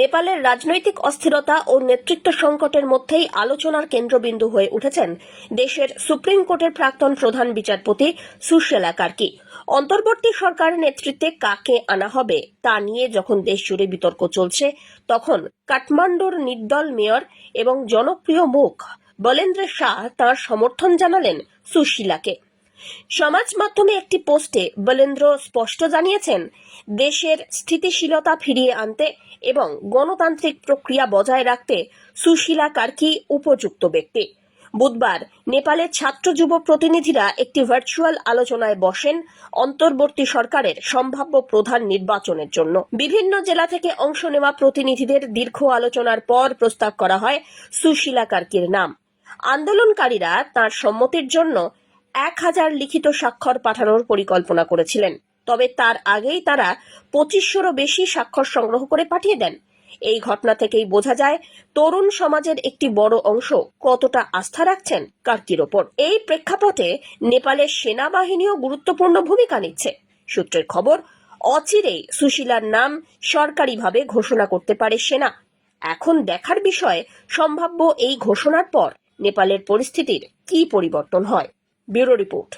নেপালের রাজনৈতিক অস্থিরতা ও নেতৃত্ব সংকটের মধ্যেই আলোচনার কেন্দ্রবিন্দু হয়ে উঠেছেন দেশের সুপ্রিম কোর্টের প্রাক্তন প্রধান বিচারপতি সুশেলা কার্কি। অন্তর্বর্তী সরকার নেতৃত্বে কাকে আনা হবে তা নিয়ে যখন দেশ জুড়ে বিতর্ক চলছে, তখন কাঠমান্ডুর নির্দল মেয়র এবং জনপ্রিয় মুখ বলেন্দ্র শাহ তার সমর্থন জানালেন সুশীলাকে। সমাজ মাধ্যমে একটি পোস্টে বলেন্দ্র স্পষ্ট জানিয়েছেন, দেশের স্থিতিশীলতা ফিরিয়ে আনতে এবং গণতান্ত্রিক প্রক্রিয়া বজায় রাখতে সুশীলা কার্কি উপযুক্ত ব্যক্তি। বুধবার নেপালের ছাত্র যুব প্রতিনিধিরা একটি ভার্চুয়াল আলোচনায় বসেন অন্তর্বর্তী সরকারের সম্ভাব্য প্রধান নির্বাচনের জন্য। বিভিন্ন জেলা থেকে অংশ নেওয়া প্রতিনিধিদের দীর্ঘ আলোচনার পর প্রস্তাব করা হয় সুশীলা কার্কির নাম। আন্দোলনকারীরা তার সম্মতির জন্য এক হাজার লিখিত স্বাক্ষর পাঠানোর পরিকল্পনা করেছিলেন। তবে তার আগেই তারা পঁচিশশোরও বেশি স্বাক্ষর সংগ্রহ করে পাঠিয়ে দেন। এই ঘটনা থেকেই বোঝা যায়, তরুণ সমাজের একটি বড় অংশ কতটা আস্থা রাখছেন কার্কির ওপর। এই প্রেক্ষাপটে নেপালের সেনাবাহিনীও গুরুত্বপূর্ণ ভূমিকা নিচ্ছে। সূত্রের খবর, অচিরেই সুশীলার নাম সরকারিভাবে ঘোষণা করতে পারে সেনা। এখন দেখার বিষয়, সম্ভাব্য এই ঘোষণার পর নেপালের পরিস্থিতির কী পরিবর্তন হয়। Bureau report